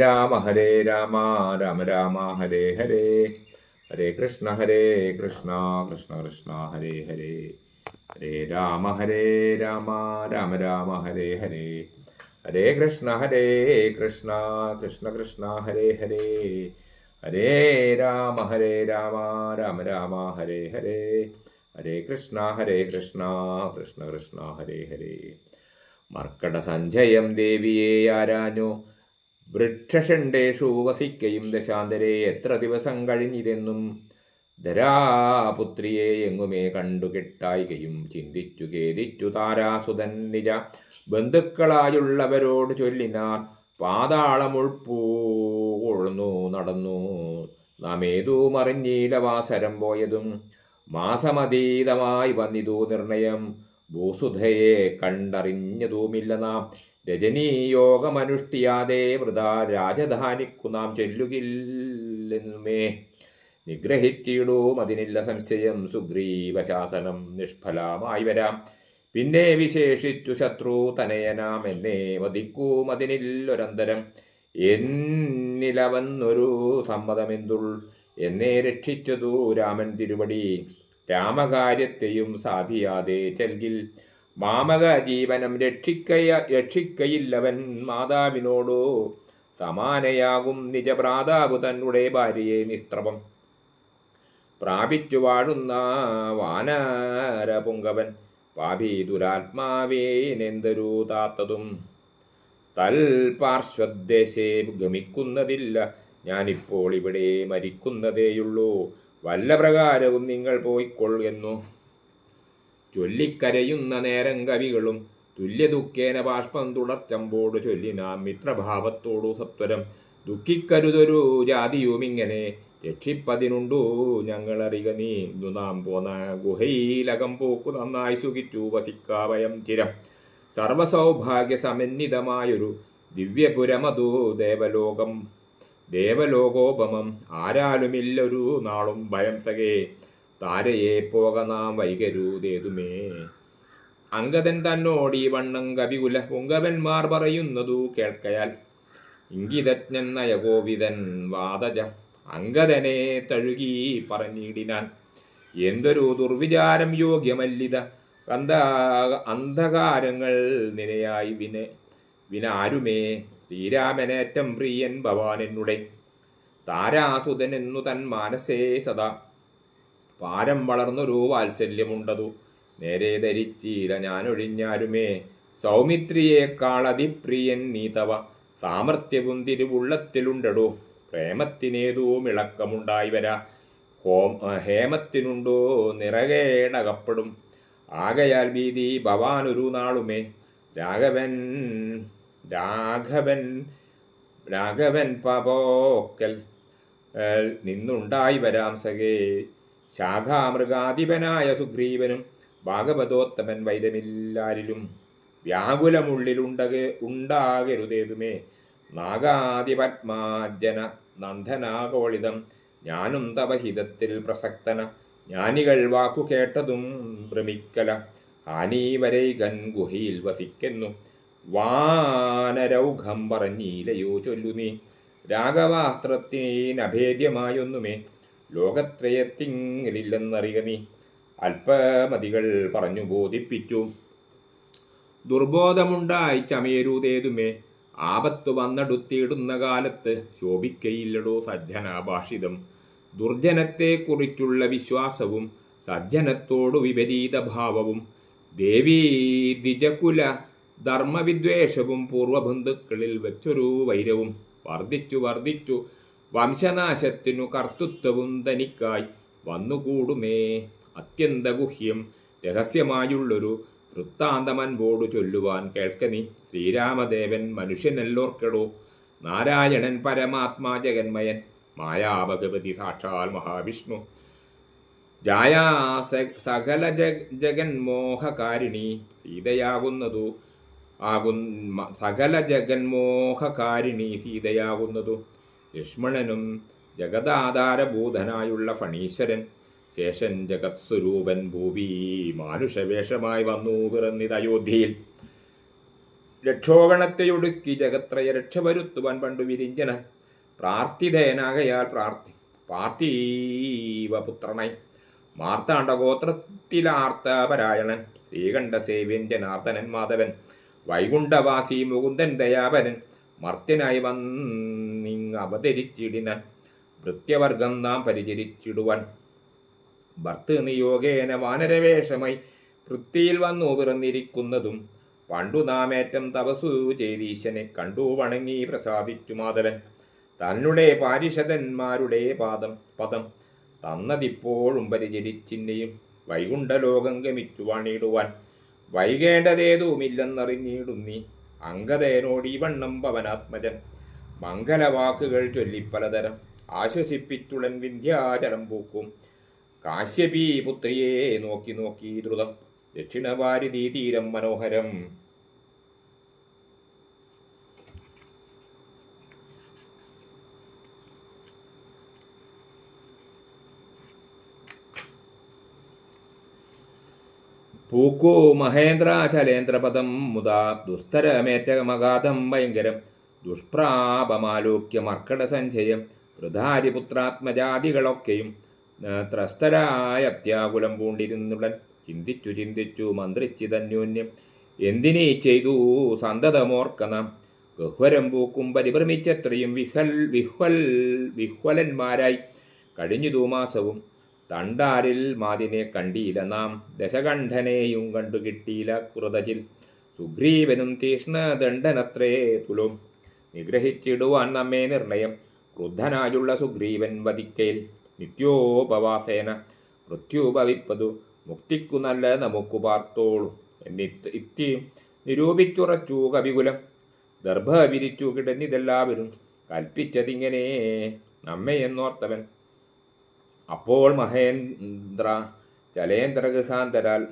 രാമ ഹരേ രാമ രാമ രാമ ഹരേ ഹരേ. ഹരേ കൃഷ്ണ ഹരേ കൃഷ്ണ കൃഷ്ണ കൃഷ്ണ ഹരേ ഹരേ. ഹരേ രാമ ഹരേ രാമ രാമ രാമ ഹരേ ഹരേ. ഹരേ കൃഷ്ണ ഹരേ കൃഷ്ണ കൃഷ്ണ കൃഷ്ണ ഹരേ ഹരേ. ഹരേ രാമ ഹരേ രാമ രാമ രാമ ഹരേ ഹരേ. ഹരേ കൃഷ്ണ ഹരേ കൃഷ്ണ കൃഷ്ണ കൃഷ്ണ ഹരേ ഹരേ. മർക്കട സഞ്ജയം ദേവിയെ ആരാഞ്ഞോ? വൃക്ഷഷണ്ടേഷു വസിക്കയും ദശാന്തരെ എത്ര ദിവസം കഴിഞ്ഞിതെന്നും ധരാപുത്രിയെ എങ്ങുമേ കണ്ടു കെട്ടായികയും ചിന്തിച്ചു ഖേദിച്ചു താരാസുതൻ നിജ. ബന്ധുക്കളായുള്ളവരോട് ചൊല്ലിനാർ പാതാളമുൾപ്പൂകൊള്ളുന്നു നടന്നു. നാം ഏതൂ മറിഞ്ഞീലവാസരം പോയതും മാസമതീതമായി വന്നിതു നിർണയം. ഭൂസുധയെ കണ്ടറിഞ്ഞതുമില്ല നാം. രജനീയോഗമനുഷ്ഠിയാതെ വൃത രാജധാനിക്കു നാം ചെല്ലുകില്ലെന്നുമേ. നിഗ്രഹിച്ചിടും അതിനില്ല സംശയം. സുഗ്രീവശാസനം നിഷ്ഫലമായി വരാം. പിന്നെ വിശേഷിച്ചു ശത്രു തനയനാം എന്നെ വധിക്കൂ അതിനില്ലൊരന്തരം എന്നിലവന്നൊരു സമ്മതമെന്തുൾ? എന്നെ രക്ഷിച്ചതു രാമൻ തിരുവടി. രാമകാര്യത്തെയും സാധിയാതെ ചെൽകിൽ മാമക ജീവനം രക്ഷിക്കയ രക്ഷിക്കയില്ലവൻ മാതാവിനോടോ സമാനയാകും നിജഭ്രാതാവ് തന്നുടെ ഭാര്യയെ നിസ്ത്രവം പ്രാപിച്ചു വാഴുന്ന വാനരപുങ്കവൻ പാപി ദുരാത്മാവേനെന്തൊരു താത്തതും. തൽപാർശ്വദ്ദേശേ ഗമിക്കുന്നതില്ല ഞാനിപ്പോൾ ഇവിടെ മരിക്കുന്നതേയുള്ളൂ. വല്ല പ്രകാരവും നിങ്ങൾ പോയിക്കൊള്ളുന്നു. ചൊല്ലിക്കരയുന്ന നേരം കവികളും തുല്യദുഃഖേന ബാഷ്പം തുടർച്ചമ്പോട് ചൊല്ലിനാം മിത്രഭാവത്തോടു സത്വരം. ദുഃഖിക്കരുതൊരു ജാതിയുമിങ്ങനെ രക്ഷിപ്പതിനുണ്ടു. ഞങ്ങളറിക നീന്തു നാം പോന്ന ഗുഹയിലകം പോക്കു നന്നായി സുഖിച്ചു വസിക്കാവയം ചിരം. സർവസൗഭാഗ്യ സമന്വിതമായൊരു ദിവ്യപുരമതു ദേവലോകം. ദേവലോകോപമം ആരാലുമില്ലൊരു നാളും ഭയം സകേ താരയെ പോക നാം വൈകരുതേതുമേ. അങ്കദൻ തന്നോടി വണ്ണം കവികുല പൊങ്കവന്മാർ പറയുന്നതു കേൾക്കയാൽ. ഇംഗിതജ്ഞൻ നയകോവിതൻ വാതജ അംഗതനെ തഴുകി പറഞ്ഞിടിനാൻ. എന്തൊരു ദുർവിചാരം യോഗ്യമല്ലിത. അന്ധ അന്ധകാരങ്ങൾ നിരയായി വിന വിനാരുമേ. ശ്രീരാമനേറ്റം പ്രിയൻ ഭവാനെന്നുടെ താരാസുതനെന്നു തൻ മാനസേ സദാ. പാരം വളർന്നൊരു വാത്സല്യമുണ്ടതു. നേരെ ധരിച്ചീല ഞാനൊഴിഞ്ഞാരുമേ. സൗമിത്രിയേക്കാൾ അതിപ്രിയൻ നീതവ സാമർത്ഥ്യവും തിരുവുള്ളത്തിലുണ്ടടോ. പ്രേമത്തിനേതോ ഇളക്കമുണ്ടായി വരാ. ഹോം ഹേമത്തിനുണ്ടോ നിറകേടകപ്പെടും ആകയാൽ ഭീതി ഭവാനൊരു നാളുമേ. രാഘവൻ രാഘവൻ രാഘവൻ പപോക്കൽ നിന്നുണ്ടായി വരാം സഖേ. ശാഖാമൃഗാധിപനായ സുഗ്രീവനും ഭാഗവതോത്തമൻ വൈദമില്ലാരിലും വ്യാകുലമുള്ളിലുണ്ടക ഉണ്ടാകരുതേതുമേ. നാഗാധിപത്മാജന നന്ദനാകോളിതം ഞാനും തവ ഹിതത്തിൽ പ്രസക്തന. ജ്ഞാനികൾ വാക്കു കേട്ടതും ഭ്രമിക്കല. ഹാനീവരൈകൻ ഗുഹയിൽ വസിക്കുന്നു. വാനരൗഘം പറഞ്ഞീലയോ ചൊല്ലു നീ രാഘവാസ്ത്രത്തിനഭേദ്യമായൊന്നുമേ ലോകത്രയത്തിങ്ങളില്ലെന്നറിയ നീ. അല്പമതികൾ പറഞ്ഞു ബോധിപ്പിച്ചു. ദുർബോധമുണ്ടായി ചമയരുതേതുമേ. ആപത്ത് വന്നടുത്തിടുന്ന കാലത്ത് ശോഭിക്കയില്ലടോ സജ്ജനാഭാഷിതം. ദുർജനത്തെക്കുറിച്ചുള്ള വിശ്വാസവും സജ്ജനത്തോടു വിപരീത ഭാവവും ദേവീ ദ്വിജകുല ധർമ്മവിദ്വേഷവും പൂർവബന്ധുക്കളിൽ വെച്ചൊരു വൈരവും. വർദ്ധിച്ചു വർദ്ധിച്ചു വംശനാശത്തിനു കർത്തൃത്വവും തനിക്കായി വന്നുകൂടുമേ. അത്യന്തഗുഹ്യം. രഹസ്യമായുള്ളൊരു വൃത്താന്തമൻപോടു ചൊല്ലുവാൻ കേൾക്കനി ശ്രീരാമദേവൻ മനുഷ്യനെല്ലോർക്കെടോ. നാരായണൻ പരമാത്മാ ജഗന്മയൻ. മായാഭഗവതി സാക്ഷാൽ മഹാവിഷ്ണു. ജായാ സകല ജഗ് ജഗന്മോഹകാരിണി. സീതയാകുന്നതു ആകുന്ന സകല ജഗന്മോഹകാരിണി സീതയാകുന്നതു. ലക്ഷ്മണനും ജഗദാധാരഭൂതനായുള്ള ഫണീശ്വരൻ ശേഷൻ ജഗത് സ്വരൂപൻ ഭൂവി മാനുഷവേഷമായി വന്നു പിറന്നിത് അയോധ്യയിൽ. രക്ഷോഗണത്തെയൊടുക്കി ജഗത്രയ രക്ഷ വരുത്തുവാൻ പണ്ടു വിരിഞ്ചന പ്രാർത്ഥിതേനാകയാൽ പ്രാർത്ഥി പാർത്ഥീവ മാർത്താണ്ഡഗോത്രത്തിലാർത്തപരായണൻ മാർത്താണ്ഡ ശ്രീകണ്ഠ സേവ്യൻ ജനാർദ്ദനൻ മാധവൻ വൈകുണ്ഠവാസി മുകുന്ദൻ ദയാപരൻ മർത്യനായി വന്നിങ് അവതരിച്ചിടിന് ഭൃത്യവർഗം നാം പരിചരിച്ചിടുവൻ. ഭർത്ത് നിയോഗേന വാനരവേഷമായി വൃത്തിയിൽ വന്നു പിറന്നിരിക്കുന്നതും പണ്ടു നാമേറ്റം തപസു ചെയ്തീശനെ കണ്ടു വണങ്ങി പ്രസാദിച്ചു മാധവൻ. തന്നെ പാരിഷതന്മാരുടെ പാദം പദം തന്നതിപ്പോഴും പരിചരിച്ചിന്നെയും വൈകുണ്ഠലോകം ഗമിച്ചു വണിടുവാൻ. വൈകേണ്ടതേതുമില്ലെന്നറിഞ്ഞിടുന്നി ഈ വണ്ണം പവനാത്മജൻ മംഗലവാക്കുകൾ ചൊല്ലിപ്പലതരം ആശ്വസിപ്പിച്ചുടൻ വിന്ധ്യാചലം പൂക്കും. കാശ്യപീ പുത്രിയെ നോക്കി നോക്കി ദ്രുതം. ദക്ഷിണഭാരതി തീരം മനോഹരം. പൂക്കോ മഹേന്ദ്രാചലേന്ദ്രപദം. മുതാ ദുസ്തരമേറ്റമഗാധം ഭയങ്കരം. ദുഷ്പ്രാപമാലോക്യ മർക്കടസഞ്ചയം വൃധാരിപുത്രാത്മജാതികളൊക്കെയും ത്രസ്തരായ അത്യാകുലം പൂണ്ടിരുന്നുടൻ ചിന്തിച്ചു ചിന്തിച്ചു മന്ത്രിച്ചിതന്യോന്യം എന്തിനീ ചെയ്തു സന്തതമോർക്കണം? ഗഹ്വരം പൂക്കും പരിഭ്രമിച്ചത്രയും വിഹൽ വിഹ്വൽ വിഹ്വലന്മാരായി കഴിഞ്ഞു ദൂമാസവും. തണ്ടാരിൽ മാതിനെ കണ്ടിയില്ല നാം ദശകണ്ഠനെയും കണ്ടു കിട്ടിയില്ല കുറുതചിൽ. സുഗ്രീവനും തീഷ്ണദണ്ഡനത്രേ തുലും. നിഗ്രഹിച്ചിടുവാൻ നമ്മെ നിർണയം. ക്രുദ്ധനായുള്ള സുഗ്രീവൻ വധിക്കയിൽ നിത്യോപവാസേന. മൃത്യുപവിപ്പതു മുക്തിക്കു നല്ല നമുക്കു പാർത്തോളൂ. എന്നിത്ത് ഇത്തി നിരൂപിച്ചുറച്ചു കവികുലം. ദർഭ വിരിച്ചു കിടന്നിതെല്ലാവരും കൽപ്പിച്ചതിങ്ങനെ നമ്മെ എന്നോർത്തവൻ. അപ്പോൾ മഹേന്ദ്ര ചലേന്ദ്രഗൃഹാന്തരാൽ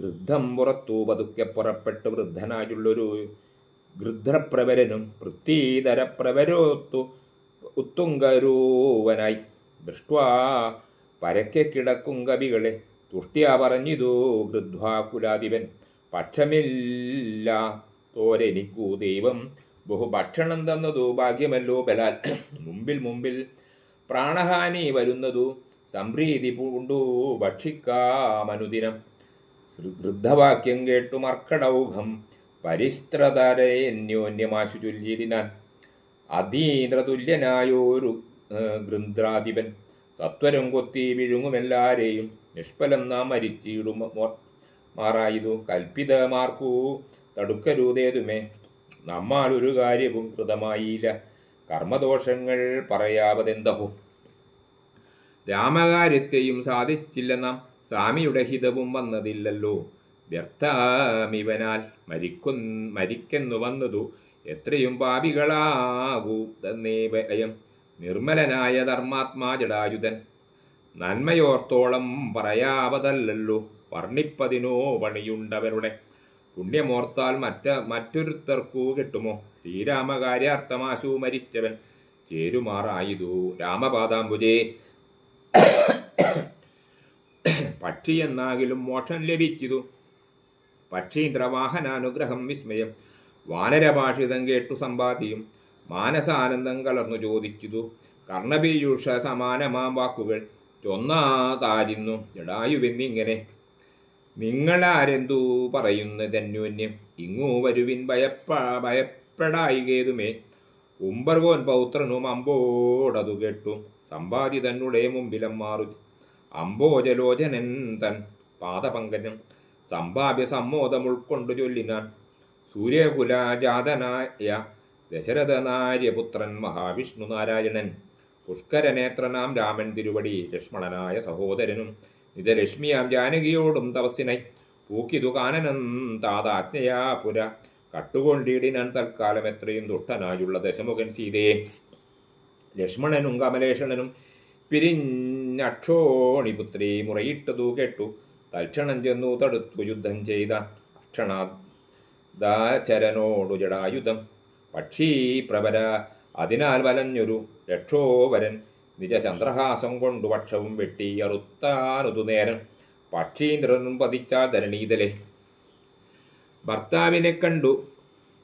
വൃദ്ധം പുറത്തു പതുക്കെ പുറപ്പെട്ട് വൃദ്ധനായുള്ളൊരു ഗൃധ്രപ്രവരനും പൃഥ്വീധരപ്രവരോത്തു ഉത്തുങ്കരൂവനായി ദൃഷ്ട്വാ പരക്കെ കിടക്കും കവികളെ തുഷ്ടിയാ പറഞ്ഞിതു ഗൃധ്വാകുലാധിപൻ പക്ഷമില്ല തോരനിക്കൂ ദൈവം. ബഹുഭക്ഷണം തന്നതു ഭാഗ്യമല്ലോ ബലാൽ. മുമ്പിൽ മുമ്പിൽ പ്രാണഹാനി വരുന്നതു സംപ്രീതി പൂണ്ടു ഭക്ഷിക്കാമനുദിനം. വൃദ്ധവാക്യം കേട്ടു മർക്കടൗഘം പരിസ്ത്രതരന്യോന്യമാശു ചൊല്ലിയിടിനാൻ. അതീന്ദ്രതുല്യനായൊരു ഗൃന്ദ്രാധിപൻ സത്വരം കൊത്തി വിഴുങ്ങുമെല്ലാരെയും നിഷ്ഫലം നാം മരിച്ചിടും മാറായതു. കൽപ്പിതമാർക്കു തടുക്കരുതേതുമേ. നമ്മാൽ ഒരു കാര്യവും കൃതമായില്ല. കർമ്മദോഷങ്ങൾ പറയാവതെന്തഹോ? രാമകാര്യത്തെയും സാധിച്ചില്ല നാം. സ്വാമിയുടെ ഹിതവും വന്നതില്ലല്ലോ. വ്യർത്ഥമിവനാൽ മരിക്കു മരിക്കെന്നു വന്നതു എത്രയും പാപികളാകൂ തന്നേ ഭയം. നിർമ്മലനായ ധർമാത്മാ ജടായുധൻ നന്മയോർത്തോളം പറയാവതല്ലല്ലോ. വർണിപ്പതിനോ പണിയുണ്ടവരുടെ പുണ്യമോർത്താൽ മറ്റ മറ്റൊരുത്തർക്കു കിട്ടുമോ? ശ്രീരാമകാര്യാർത്ഥമാശു മരിച്ചവൻ ചേരുമാറായതു. രാമപാദാംബുജേ പക്ഷിയെന്നാകിലും മോക്ഷം ലഭിച്ചിതു. പക്ഷീന്ദ്രവാഹനാനുഗ്രഹം വിസ്മയം. വാനരഭാഷിതം കേട്ടു സമ്പാദിയും മാനസാനന്ദം കലർന്നു ചോദിച്ചിതു. കർണപീയൂഷ സമാനമാം വാക്കുകൾ ചൊന്നാതായിരുന്നു ജടായുവെന്നിങ്ങനെ നിങ്ങളാരെന്തു പറയുന്നതന്യോന്യം ഇങ്ങു വരുവിൻ ഭയപ്പ ഭയപ്പെടായികേതുമേ ഉംബർഗോൻ പൗത്രനും അമ്പോടതു കേട്ടു. സമ്പാദി തന്നുടെ മുമ്പിലം മാറു. അംബോജലോചനൻ തൻ പാദപങ്കജം. സംഭാവ്യ സമ്മോദം ഉൾക്കൊണ്ടു ചൊല്ലിനാൻ സൂര്യകുലാജാതനായ ദശരഥനാര്യപുത്രൻ മഹാവിഷ്ണു നാരായണൻ പുഷ്കരനേത്രനാം രാമൻ തിരുവടി ലക്ഷ്മണനായ സഹോദരനും നിജലക്ഷ്മിയാം ജാനകിയോടും തപസ്സിനായി പൂക്കിതു കാനനം താതാജ്ഞയാ പുര കട്ടുകൊണ്ടിടിനാൻ തൽക്കാലം എത്രയും ദുഷ്ടനായുള്ള ദശമുഖൻ സീതയെ ലക്ഷ്മണനും കമലേഷണനും പിരിഞ്ഞക്ഷോണിപുത്രി മുറയിട്ടതു കേട്ടു. തൽക്ഷണം ചെന്നു തടുത്തു യുദ്ധം ചെയ്ത അക്ഷണാദാചരനോടു ജടായുധം പക്ഷീ പ്രവര അതിനാൽ വലഞ്ഞൊരു രക്ഷോവരൻ നിജചന്ദ്രഹാസം കൊണ്ടു പക്ഷവും വെട്ടി അറുത്താനുതു നേരം പക്ഷീന്ദ്രനും പതിച്ചാൽ ധരണീതലെ. ഭർത്താവിനെ കണ്ടു.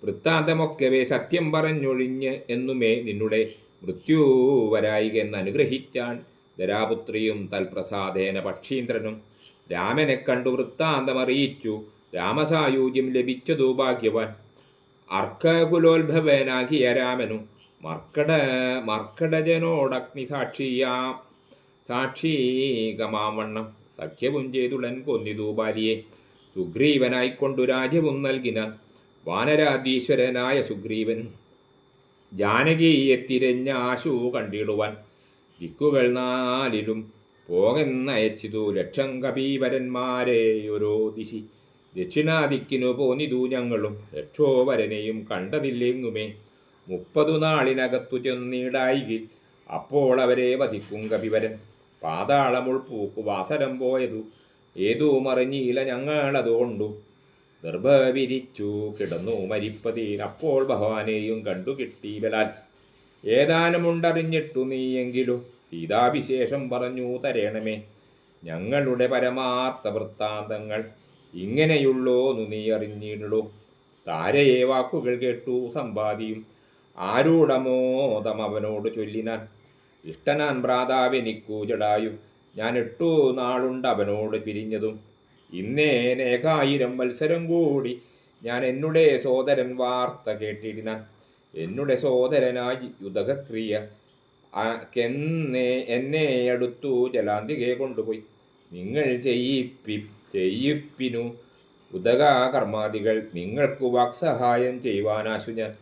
വൃത്താന്തമൊക്കവേ സത്യം പറഞ്ഞൊഴിഞ്ഞ് എന്നുമേ നിന്നുടെ മൃത്യുവരായിക എന്ന് അനുഗ്രഹിച്ചാൻ ധരാപുത്രിയും തൽപ്രസാദേന പക്ഷീന്ദ്രനും രാമനെ കണ്ടു വൃത്താന്തമറിയിച്ചു രാമസായൂജ്യം ലഭിച്ച ദൂഭാഗ്യവൻ അർക്കകുലോത്ഭവനാകിയ രാമനു മർക്കട മർക്കടജനോടഗ്നി സാക്ഷിയാ സാക്ഷീകമാവണ്ണം സഖ്യവും ചെയ്തുടൻ കൊന്നിതു ഭാര്യയെ സുഗ്രീവനായിക്കൊണ്ടു രാജ്യവും നൽകിന വാനരാധീശ്വരനായ സുഗ്രീവൻ. ജാനകീയെ തിരഞ്ഞ ആശു കണ്ടിടുവാൻ ദിക്കുകൾ നാലിലും പോകെന്നയച്ചിതു ലക്ഷം കപീവരന്മാരെ ഓരോ ദിശി ദക്ഷിണാദിക്കിനു പോന്നിതു ഞങ്ങളും ലക്ഷോവരനെയും കണ്ടതില്ലെങ്ങുമേ? മുപ്പതു നാളിനകത്തു ചെന്നിടായികിൽ അപ്പോൾ അവരെ വധിക്കും കപിവരൻ. പാതാളമുൾ പൂക്കു വാസരം പോയതു. ഏതോ മറിഞ്ഞില്ല ഞങ്ങളതുകൊണ്ടു നിർഭവിരിച്ചു കിടന്നു മരിപ്പതീനപ്പോൾ ഭഗവാനെയും കണ്ടു കിട്ടിയിലാൽ ഏതാനുമുണ്ടറിഞ്ഞിട്ടു നീയെങ്കിലും? സീതാവിശേഷം പറഞ്ഞു തരേണമേ ഞങ്ങളുടെ പരമാർത്ഥ വൃത്താന്തങ്ങൾ ഇങ്ങനെയുള്ളോന്നു നീ അറിഞ്ഞിടുള്ളൂ താരയെ വാക്കുകൾ കേട്ടു സമ്പാദിയും. ആരൂഢമോദം അവനോട് ചൊല്ലിനാൻ ഇഷ്ടനാൻ ഭ്രാതാവെനിക്കു ഞാൻ എട്ടു നാളുണ്ട് അവനോട് പിരിഞ്ഞതും. ഇന്നേനേകായിരം മത്സരം കൂടി ഞാൻ എന്നുടെ സോദരൻ വാർത്ത കേട്ടിടിനാൻ. എന്നുടെ സോദരനായി യുതകക്രിയ കെന്നെ എന്നെ അടുത്തു ജലാന്തികെ കൊണ്ടുപോയി. നിങ്ങൾ ചെയ്യിപ്പി ചെയ്യിപ്പിനു ഉദക കർമാദികൾ നിങ്ങൾക്കു വാക്സഹായം ചെയ്യുവാനാശു ഞാൻ.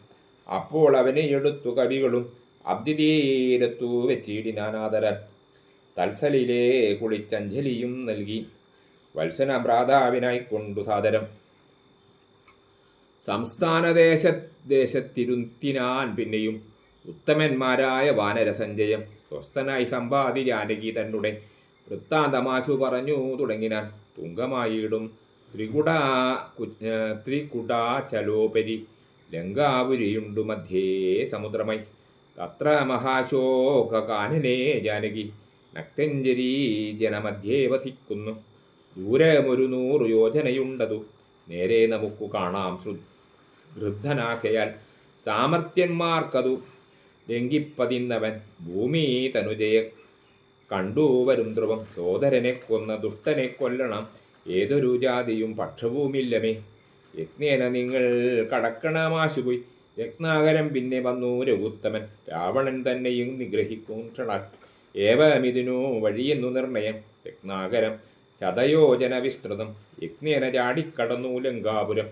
അപ്പോൾ അവനെ എടുത്തു കവികളും അബ്ദിതീരത്തു വെച്ചിടിനാനാദരൻ തത്സലിലെ കുളിച്ചഞ്ജലിയും നൽകി. വത്സന ഭ്രാതാവിനായി കൊണ്ടു സാദരം. സംസ്ഥാനദേശ ദേശത്തിരുത്തിനാൻ പിന്നെയും ഉത്തമന്മാരായ വാനരസഞ്ജയം സ്വസ്ഥനായി സമ്പാദി ജാനകി തന്നുടെ വൃത്താന്തമാശു പറഞ്ഞു തുടങ്ങിനാൻ തുങ്കമായിടും. ത്രികുടാ ഏ, ത്രികുടാചലോപരി ലങ്കാപുരിയുണ്ടു മധ്യേ സമുദ്രമൈ. തത്ര മഹാശോക കാനനെ ജാനകി നക്തഞ്ജരി ജനമധ്യേ വസിക്കുന്നു. ദൂരമൊരു നൂറു യോജനയുണ്ടതു. നേരെ നമുക്കു കാണാം ശ്രു വൃദ്ധനാക്കയാൽ സാമർഥ്യന്മാർക്കതു. ലംഘിപ്പതിന്നവൻ ഭൂമി തനുജയെ കണ്ടു വരും ധ്രുവം. സോദരനെ കൊന്ന ദുഷ്ടനെ കൊല്ലണം. ഏതൊരു ജാതിയും പക്ഷവുമില്ലമേ യജ്ഞേന നിങ്ങൾ കടക്കണമാശുപോയി യജ്ഞാകരം പിന്നെ വന്നു രഘുത്തമൻ. രാവണൻ തന്നെയും നിഗ്രഹിക്കും ക്ഷണാൽ. ഏവമിതിനു വഴിയെന്നു നിർണയം. യജ്ഞാകരം ശതയോജന വിസ്തൃതം. യജ്ഞേന ചാടിക്കടന്നു ലങ്കാപുരം.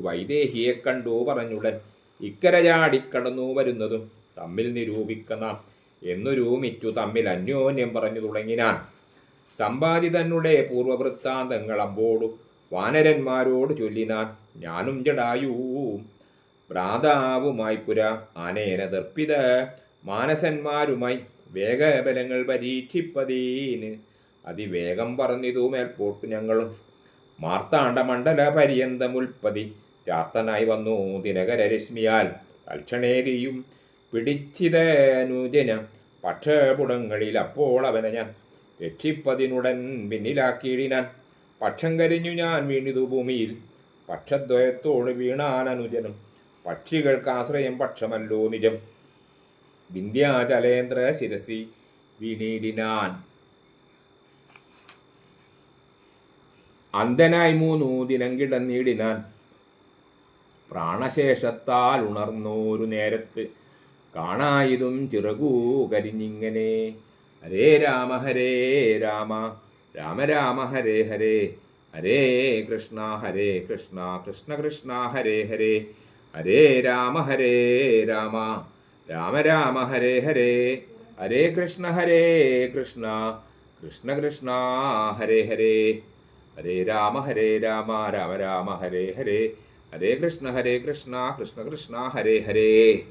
വൈദേഹിയെ കണ്ടു പറഞ്ഞുടൻ. ഇക്കര ചാടിക്കടന്നു വരുന്നതും തമ്മിൽ നിരൂപിക്കണം എന്നൊരുമിച്ചു തമ്മിൽ അന്യോന്യം പറഞ്ഞു തുടങ്ങിനാൻ. സമ്പാദിതനുടെ പൂർവവൃത്താന്തങ്ങൾ അമ്പോടു വാനരന്മാരോട് ചൊല്ലിനാൻ. ഞാനും ജടായുവും ഭ്രാതാവുമായി പുര ആനേന ദർപ്പിത മാനസന്മാരുമായി വേഗബലങ്ങൾ പരീക്ഷിപ്പതീന്. അതിവേഗം പറഞ്ഞിതു മേൽപോട്ട് ഞങ്ങളും. മാർത്താണ്ഡ മണ്ഡല പര്യന്തമുൽപ്പതി ചാർത്തനായി വന്നു ദിനകരരശ്മിയാൽ. തൽക്ഷണേതിയും പിടിച്ചിതനുജന പക്ഷപുടങ്ങളിൽ അപ്പോൾ അവനെ ഞാൻ രക്ഷിപ്പതിനുടൻ പിന്നിലാക്കിയിടിനാൻ. പക്ഷം കരിഞ്ഞു ഞാൻ വീണിതു ഭൂമിയിൽ. പക്ഷദ്വയത്തോട് വീണാൻ അനുജനും. പക്ഷികൾക്ക് ആശ്രയം പക്ഷമല്ലോ നിജം. വിന്ധ്യാചലേന്ദ്ര ശിരസി വിനീടിനാൻ അന്ധനായി മൂന്നു ദിനം കിടന്നിടിനാൻ. പ്രാണശേഷത്താൽ ഉണർന്നോരു നേരത്ത് കാണായതും ചിറകൂ കരിഞ്ഞിങ്ങനെ ഹരേ രാമ ഹരേ രാമ. രാമ രാമ ഹരേ ഹരേ. ഹരേ കൃഷ്ണ ഹരേ കൃഷ്ണ. കൃഷ്ണ കൃഷ്ണ ഹരേ ഹരേ. ഹരേ രാമ ഹരേ രാമ. രാമ രാമ ഹരേ ഹരേ. ഹരേ കൃഷ്ണ ഹരേ കൃഷ്ണ. കൃഷ്ണ കൃഷ്ണ ഹരേ ഹരേ. ഹരേ രാമ ഹരേ രാമ. രാമ രാമ ഹരേ ഹരേ. ഹരേ കൃഷ്ണ ഹരേ കൃഷ്ണ. കൃഷ്ണ കൃഷ്ണ ഹരേ ഹരേ.